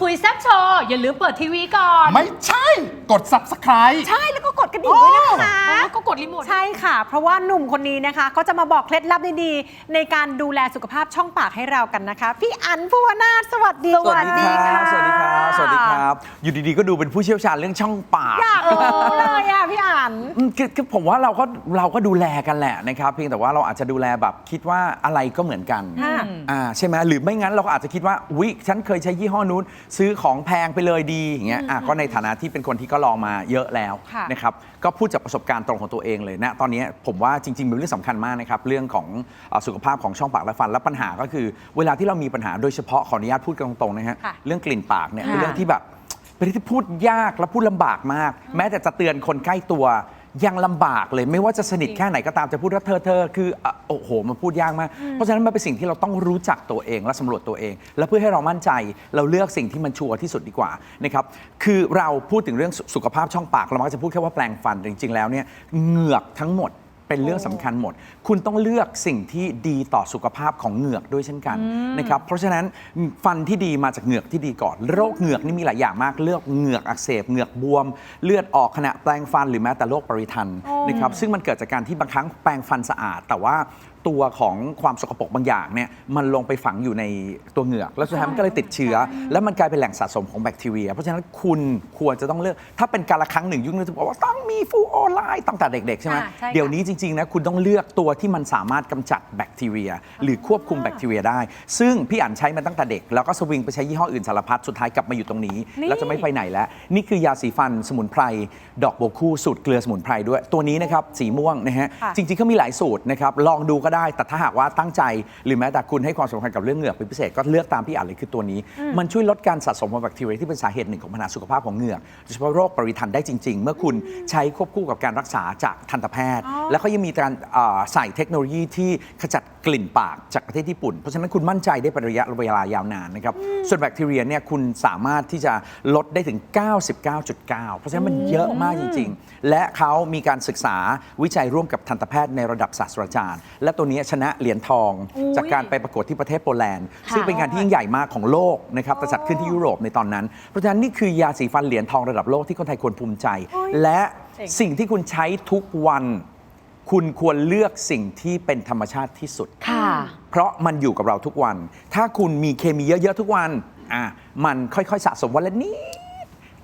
คุยแซ่บโชว์อย่าลืมเปิดทีวีก่อน ไม่ใช่ ด subscribe ใช่แล้วก็กดกระดิ่งด้วยนะคะ อ๋อก็กดรีโมท ใช่ค่ะ เพราะว่าหนุ่มคนนี้นะคะ เขาจะมาบอกเคล็ดลับดีๆ ในการดูแลสุขภาพช่องปากให้เรากันนะคะ พี่อันภูวนาถสวัสดีสวัสดีครับ สวัสดีครับ สวัสดีครับ อยู่ดีๆ ก็ดูเป็นผู้เชี่ยวชาญเรื่องช่องปากอยากรู้เลยอะพี่อัน อืมคือคือผมว่าเราก็เราก็ดูแลกันแหละนะครับ เพียงแต่ว่าเราอาจจะดูแลแบบคิดว่าอะไรก็เหมือนกันค่ะ อ่าใช่ไหมหรือไม่งั้นเราก็อาจจะคิดว่าวิฉันเคยใช้ยี่ห้อนู้น ซื้อของแพงไปเลยดีอย่างเงี้ยอะก็ในฐานะที่เป็นคนที่ก็ลองมาเยอะแล้วค่ะนะครับก็พูดจากประสบการณ์ตรงของตัวเองเลยนะตอนนี้ผมว่าจริงๆเป็นเรื่องสำคัญมากนะครับเรื่องของเอ่อสุขภาพของช่องปากและฟันและปัญหาก็คือ เวลาที่เรามีปัญหาโดยเฉพาะขออนุญาตพูดกันตรงๆนะฮะค่ะ เรื่องกลิ่นปากเนี่ยเป็นค่ะเรื่องที่แบบ เป็นเรื่องที่พูดยากและพูดลำบากมาก แม้แต่จะเตือนคนใกล้ตัว ยังลำบากเลยไม่ว่าจะสนิทแค่ไหนก็ตามจะพูดว่าเธอเธอคืออะโอ้โหมันพูดยากมาก เพราะฉะนั้นมันเป็นสิ่งที่เราต้องรู้จักตัวเองและสำรวจตัวเอง และเพื่อให้เรามั่นใจเราเลือกสิ่งที่มันชัวร์ที่สุดดีกว่านะครับคือเราพูดถึงเรื่องสุสุขภาพช่องปากเรามักจะพูดแค่ว่าแปลงฟันแต่จริงๆแล้วเนี่ยเหงือกทั้งหมด เป็นเรื่องสำคัญหมด คุณต้องเลือกสิ่งที่ดีต่อสุขภาพของเหงือกด้วยเช่นกันนะครับ เพราะฉะนั้นฟันที่ดีมาจากเหงือกที่ดีก่อน โรคเหงือกนี่มีหลายอย่างมากเลือกเหงือกอักเสบเหงือกบวม เลือดออกขณะแปลงฟันหรือแม้แต่โรคปริทันนะครับซึ่งมันเกิดจากการที่บางครั้งแปลงฟันสะอาด แต่ว่าตัวของความสกปรกบางอย่างเนี่ยมันลงไปฝังอยู่ในตัวเหงือก แล้วสุดท้ายมันก็เลยติดเชื้อ แล้วมันกลายเป็นแหล่งสะสมของแบคทีเรีย เพราะฉะนั้นคุณควรจะต้องเลือกถ้าเป็นการละครั้งหนึ่งยุคนึงจะบอกว่าต้องมีฟูโอไลน์ตั้งแต่เด็กๆใช่ไหมอ่าใช่ค่ะ เดี๋ยวนี้จริงๆนะคุณต้องเลือกตัวที่มันสามารถกำจัดแบคทีเรีย หรือควบคุมแบคทีเรียได้ ซึ่งพี่อั๋นใช้มาตั้งแต่เด็ก แล้วก็สวิงไปใช้ยี่ห้ออื่นสารพัดสุดท้ายกลับมาอยู่ตรงนี้ นี่ แล้วจะไม่ไปไหนแล้ว นี่คือยาสีฟันสมุนไพร ดอกโบวคู่สูตรเกลือสมุนไพรด้วย ตัวนี้นะครับสีม่วงนะฮะค่ะ จริงๆเขามีหลายสูตรนะครับลองดูก็ได้แต่ถ้าหากว่าตั้งใจ หรือแม้แต่คุณให้ความสำคัญกับเรื่องเหงือกเป็นพิเศษก็เลือกตามพี่อ่านเลยคือตัวนี้ มันช่วยลดการสะสมของแบคทีเรียที่เป็นสาเหตุหนึ่งของปัญหาสุขภาพของเหงือกโดยเฉพาะโรคปริทันได้จริง ๆ เมื่อคุณใช้ควบคู่กับการรักษาจากทันตแพทย์ แล้วก็ยังมีการเอ่อใส่เทคโนโลยีที่ขจัดกลิ่นปากจากประเทศญี่ปุ่น เพราะฉะนั้นคุณมั่นใจได้เป็นระยะเวลายาวนานนะครับ ส่วนแบคทีเรียเนี่ยคุณสามารถที่จะลดได้ถึง 99.9 เพราะฉะนั้นมันเยอะมากจริง ๆ และเขามีการศึกษาวิจัยร่วมกับทันตแพทย์ในระดับศาสตราจารย์ และตัวนี้ชนะเหรียญทองอุ๊ยจากการไปประกวดที่ประเทศโปแลนด์ค่ะซึ่งเป็นงานที่ยิ่งใหญ่มากของโลกนะครับแต่จัดขึ้นที่ยุโรปในตอนนั้น เพราะฉะนั้นนี่คือยาสีฟันเหรียญทองระดับโลกที่คนไทยควรภูมิใจ และเจ๋งสิ่งที่คุณใช้ทุกวัน คุณควรเลือกสิ่งที่เป็นธรรมชาติที่สุด ค่ะ เพราะมันอยู่กับเราทุกวัน ถ้าคุณมีเคมีเยอะ ๆ ทุกวัน อะ มันค่อย ๆ สะสมวันละนิด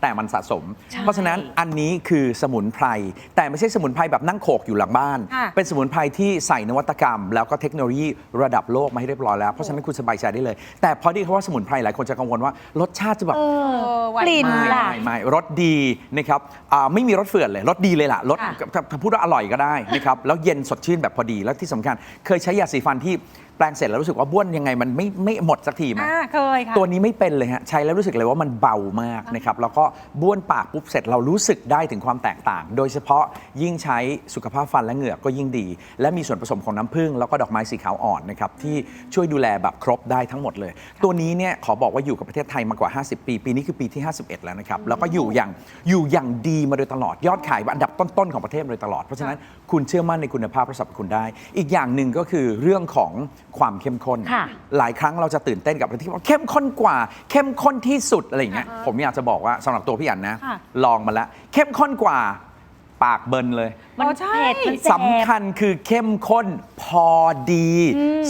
แต่มันสะสมใช่เพราะฉะนั้นอันนี้คือสมุนไพรแต่ไม่ใช่สมุนไพรแบบนั่งโขกอยู่หลังบ้าน ค่ะ เป็นสมุนไพรที่ใส่นวัตกรรม แล้วก็เทคโนโลยีระดับโลกมาให้เรียบร้อยแล้วเพราะฉะนั้นคุณสบายใจได้เลย แต่พอที่เขาว่าสมุนไพรหลายคนจะกังวลว่ารสชาติจะแบบ เออหวาน กลิ่นมากไม่ล่ะ ไม่ไม่รสดีนะครับอ่าไม่มีรสเฟื่อนเลยรสดีเลยล่ะรสค่ะถ้าถ้าพูดว่าอร่อยก็ได้นะครับ แล้วเย็นสดชื่นแบบพอดีแล้วที่สำคัญ เคยใช้ยาสีฟันที่ แปลงเสร็จแล้วรู้สึกว่าบ้วนยังไงมันไม่ไม่หมดสักทีไหมอ่าเคยค่ะ ตัวนี้ไม่เป็นเลยฮะใช้แล้วรู้สึกเลยว่ามันเบามากนะครับแล้วก็บ้วนปากปุ๊บเสร็จเรารู้สึกได้ถึงความแตกต่าง โดยเฉพาะยิ่งใช้สุขภาพฟันและเหงือกก็ยิ่งดี และมีส่วนผสมของน้ำผึ้งแล้วก็ดอกไม้สีขาวอ่อนนะครับที่ช่วยดูแลแบบครบได้ทั้งหมดเลย ตัวนี้เนี่ยขอบอกว่าอยู่กับประเทศไทยมากว่า 50 ปีปีนี้คือปีที่ 51 แล้วนะครับแล้วก็อยู่อย่างอยู่อย่างดีมาโดยตลอดยอดขายอันดับต้นๆของประเทศมาโดยตลอดเพราะฉะนั้นคุณเชื่อมั่นในคุณภาพและสรรพคุณได้ อีกอย่างหนึ่งก็คือเรื่องของความเข้มข้น ค่ะหลายครั้งเราจะตื่นเต้นกับอะไรที่ว่าเข้มข้นกว่า เข้มข้นที่สุดอะไรอย่างเงี้ย ผมอยากจะบอกว่าสำหรับตัวพี่อันนะ ค่ะ ลองมาแล้วเข้มข้นกว่า ปากเบิร์นเลย มันอ๋อใช่เผ็ดมันแสบสำคัญคือเข้มข้นพอดี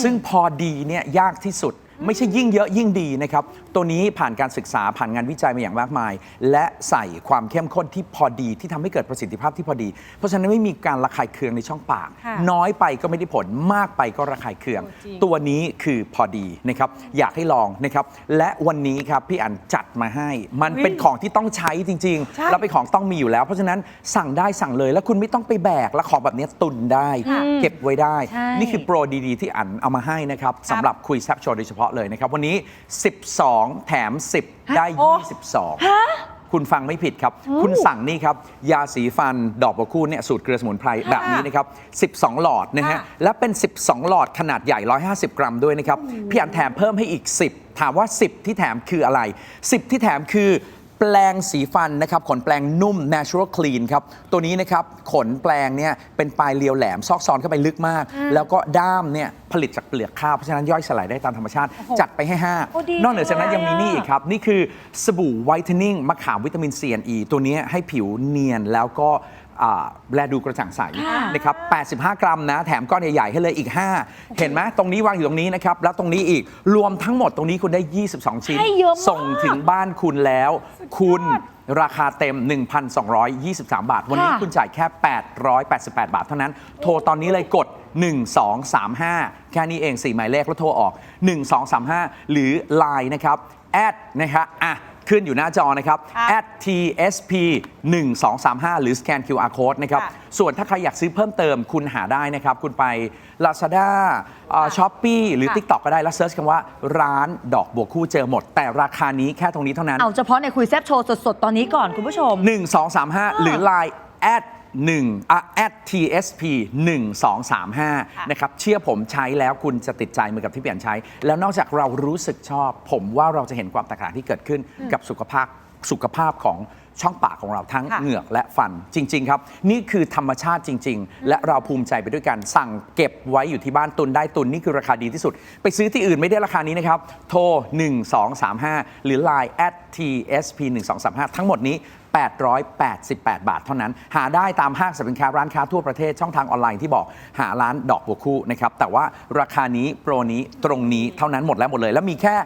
ซึ่งพอดีเนี่ยยากที่สุด ไม่ใช่ยิ่งเยอะยิ่งดีนะครับ ตัวนี้ผ่านการศึกษาผ่านงานวิจัยมาอย่างมากมาย และใส่ความเข้มข้นที่พอดีที่ทำให้เกิดประสิทธิภาพที่พอดี เพราะฉะนั้นไม่มีการระคายเคืองในช่องปาก ค่ะน้อยไปก็ไม่ได้ผลมากไปก็ระคายเคือง โอ้จริง ตัวนี้คือพอดีนะครับ อยากให้ลองนะครับ และวันนี้ครับพี่อันจัดมาให้ มันเป็นของที่ต้องใช้จริงใช่ ๆแล้วเป็นของต้องมีอยู่แล้ว เพราะฉะนั้นสั่งได้สั่งเลยแล้วคุณไม่ต้องไปแบกแล้วของแบบนี้ตุนได้เก็บไว้ได้ ใช่ นี่คือโปรดีๆ ที่อันเอามาให้นะครับสำหรับคุยแซบโชว์โดยเฉพาะเลยนะครับ วันนี้ 12 แถม 10 ได้โอ้22 คุณฟังไม่ผิดครับ คุณสั่งนี่ครับ ยาสีฟันดอกบัวคู่เนี่ยสูตรเกลือสมุนไพรแบบนี้นะครับ 12 หลอดนะฮะค่ะและเป็น 12 หลอดขนาดใหญ่ 150 กรัมด้วยนะครับ พี่อันแถมเพิ่มให้อีก 10 ถามว่า 10 ที่แถมคืออะไร 10 ที่แถมคือ แปลงสีฟันนะครับขนแปลงนุ่ม natural clean ครับ ตัวนี้นะครับขนแปลงเนี่ยเป็นปลายเรียวแหลม ซอกซอนเข้าไปลึกมาก แล้วก็ด้ามเนี่ยผลิตจากเปลือกข้าว เพราะฉะนั้นย่อยสลายได้ตามธรรมชาติ จัดไปให้ โอ้ดี5 นอกเหนือจากนั้นยังมีนี่เลยอะอีกครับ นี่คือสบู่ไวท์เทนนิ่งมะขามวิตามินซีอีตัวนี้ให้ผิวเนียนแล้วก็ อ่าแลดูกระจ่างใสค่ะนะครับ85 กรัมนะ แถมก้อนใหญ่ๆให้เลยอีก 5 เห็นไหมตรงนี้วางอยู่ตรงนี้นะครับ แล้วตรงนี้อีกรวมทั้งหมดตรงนี้คุณได้ 22 ชิ้น ให้เยอะมาก ส่งถึงบ้านคุณแล้ว คุณราคาเต็ม 1,223 บาท วันนี้ค่ะคุณจ่ายแค่ 888 บาทเท่านั้น โทรตอนนี้เลยกด 1235 แค่นี้เอง 4 หมายเลขแล้วโทรออก 1235 หรือ Line นะครับ แอดนะครับอะ ขึ้นอยู่หน้าจอนะครับครับ at tsp 1235หรือสแกน QR code นะครับค่ะส่วนถ้าใครอยากซื้อเพิ่มเติมคุณหาได้นะครับ คุณไป Lazada ช้อปปี้หรือค่ะ TikTok ก็ได้ แล้วเซิร์ชคำว่าร้านดอกบัวคู่เจอหมด แต่ราคานี้แค่ตรงนี้เท่านั้น เอาเฉพาะในคุยแซบโชว์สดๆ ตอนนี้ก่อนคุณผู้ชม 1 2 3 5 หรือ Line at 1อะ at tsp 1235นะครับเชื่อผมใช้แล้วคุณจะติดใจเหมือนกับที่เปลี่ยนใช้ แล้วนอกจากเรารู้สึกชอบ ผมว่าเราจะเห็นความแตกต่างที่เกิดขึ้นกับสุขภาพสุขภาพของช่องปากของเราทั้งค่ะ เหงือกและฟันจริง ๆ ครับ นี่คือธรรมชาติจริง ๆ และเราภูมิใจไปด้วยกัน สั่งเก็บไว้อยู่ที่บ้านตุนได้ตุนนี่คือราคาดีที่สุด ไปซื้อที่อื่นไม่ได้ราคานี้นะครับ โทร 1235 หรือ Line at tsp 1235 ทั้งหมดนี้ 888 บาทเท่านั้น หาได้ตามห้างสรรพสินค้าร้านค้าทั่วประเทศช่องทางออนไลน์ที่บอกหาร้านดอกบัวคู่นะครับแต่ว่าราคานี้โปรนี้ตรงนี้เท่านั้นหมดแล้วหมดเลย แล้วมีแค่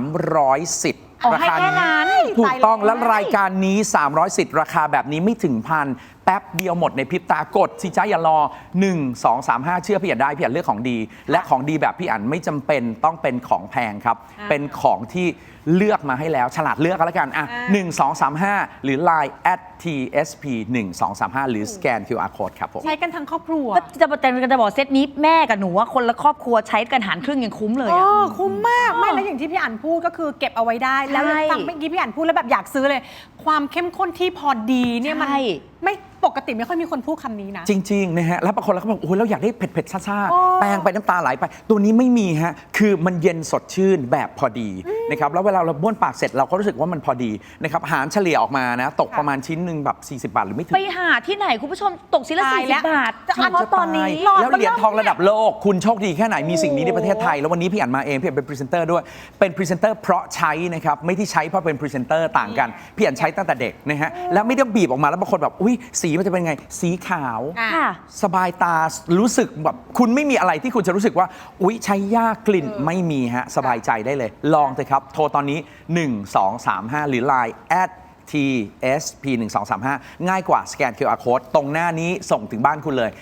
300สิทธิ์อ๋อราให้คาแค่นั้นถูกต้องตายแล้ว และรายการนี้ 300สิทธิ์ราคาแบบนี้ไม่ถึงพันแป๊บเดียวหมดในพริบตากดสิจ้าอย่ารอ 1 2 3 5 เชื่อพี่อันได้พี่อันเลือกของดี และของดีแบบพี่อันไม่จำเป็นต้องเป็นของแพงครับ เป็นของที่เลือกมาให้แล้วฉลาดเลือกกันแล้วกันอะ1 2 3 5หรือ Line at tsp 1 2 3 5หรือสแกน QR code ครับผมใช้กันทั้งครอบครัวก็จะแต่กันจะบอกเซตนี้แม่กับหนูว่าคนละครอบครัวใช้กันหารครึ่งยังคุ้มเลยโอ้อะคุ้มมากไม่แล้วอย่างที่พี่อั๋นพูดก็คือเก็บเอาไว้ได้ แล้วใช่ฟังเมื่อกี้พี่อั๋นพูดแล้วแบบอยากซื้อเลย ความเข้มข้นที่พอดีเนี่ยมันใช่ ไม่ปกติไม่ค่อยมีคนพูดคำนี้นะ จริงๆนะฮะแล้วบางคนเราก็บอกโอ้ยเราอยากได้เผ็ดๆซ่าโอ้ ๆแปลงไปน้ำตาไหลไป ตัวนี้ไม่มีฮะ คือมันเย็นสดชื่นแบบพอดีนะครับแล้วเวลาเราบ้วนปากเสร็จเราก็รู้สึกว่ามันพอดีนะครับหารเฉลี่ยออกมานะ ตกประมาณชิ้นหนึ่งแบบ40 บาทหรือไม่ถึงไปหาที่ไหนคุณผู้ชมตกชิ้นละตายสี่แล้สิวบบาทจะเฉพาะตอนนี้ หลอดแล้วเหรียญทองระดับโลก คุณโชคดีแค่ไหนมีสิ่งนี้ในประเทศไทย แล้ววันนี้พี่อันมาเองพี่อันเป็นพรีเซนเตอร์ด้วย เป็นพรีเซนเตอร์เพราะใช้นะครับ ไม่ที่ใช้เพราะเป็นพรีเซนเตอร์ต่างกัน พี่อันใช้ตั้งแต่เด็กนะฮะ แล้วไม่ต้องบีบออกมาแล้วบางคนแบบ อุ้ยสีมันจะเป็นไง สีขาว อะ ค่ะ สบายตารู้สึกแบบคุณไม่มีอะไรที่คุณจะรู้สึกว่า อุ๊ย ใช้ยากกลิ่นไม่มีฮะ สบายใจได้เลย ลองเถอะครับ โทรตอนนี้ 1 2 3 5 หรือ Line at tsp 1 2 3 5ง่ายกว่าสแกน QR code ตรงหน้านี้ส่งถึงบ้านคุณเลย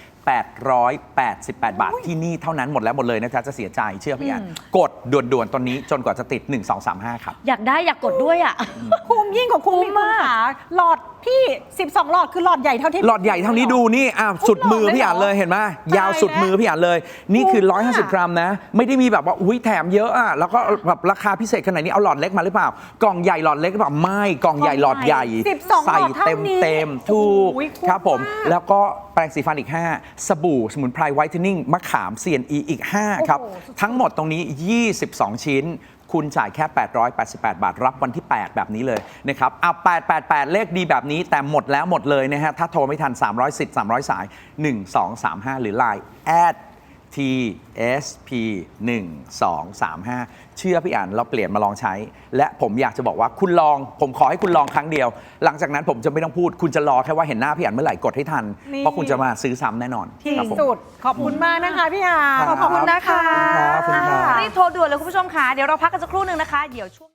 888 บาทที่นี่เท่านั้นหมดแล้วหมดเลยนะจ๊ะจะเสียใจเชื่อพี่อันกดด่วนๆตอนนี้จนกว่าจะติด 1 2 3 5 ครับ อยากได้อยากกดด้วยอะ คุ้มยิ่งกว่าคุ้มคุ้มอีกมาก ค่ะหลอดพี่ 12 หลอดคือหลอดใหญ่เท่าที่ หลอดใหญ่เท่านี้ดูนี่อะสุดมือพี่อ่านเลยเห็นไหมยาวสุดมือพี่อ่านเลย นี่คือ คุ้มอะ150 กรัมนะ ไม่ได้มีแบบว่าอุ้ยแถมเยอะอะแล้วก็แบบราคาพิเศษขนาดนี้เอาหลอดเล็กมาหรือเปล่ากล่องใหญ่หลอดเล็กหรือเปล่าไม่กล่องใหญ่หลอดใหญ่12ใส่หลอดเท่าเต็มนี้เต็มๆถูกโอ้ยคุ้มครับผม มาก แล้วก็แปรงสีฟันอีก 5 สบู่สมุนไพรไวท์เทนนิ่งมะขาม CNE อีก 5 ครับ โอ้โหสุดๆ ทั้งหมดตรงนี้22 ชิ้น คุณจ่ายแค่ 888 บาท รับวันที่ 8 แบบนี้เลยนะครับอะ888 เลขดีแบบนี้แต่หมดแล้วหมดเลยนะฮะ ถ้าโทรไม่ทัน300สิทธิ์300 สาย 1235 หรือ Line at tsp 1 2 3 5 เชื่อพี่อ่านเราเปลี่ยนมาลองใช้ และผมอยากจะบอกว่าคุณลอง ผมขอให้คุณลองครั้งเดียว หลังจากนั้นผมจะไม่ต้องพูด คุณจะรอแค่ว่าเห็นหน้าพี่อ่านเมื่อไหร่กดให้ทัน นี่ เพราะคุณจะมาซื้อซ้ำแน่นอนที่ครับผม สุด ขอบคุณมากนะคะพี่อาครับขอบคุณนะคะ ขอบคุณครับ รีบโทรด่วนเลยคุณผู้ชมค่ะ เดี๋ยวเราพักกันสักครู่หนึ่งนะคะ เดี๋ยวช่วง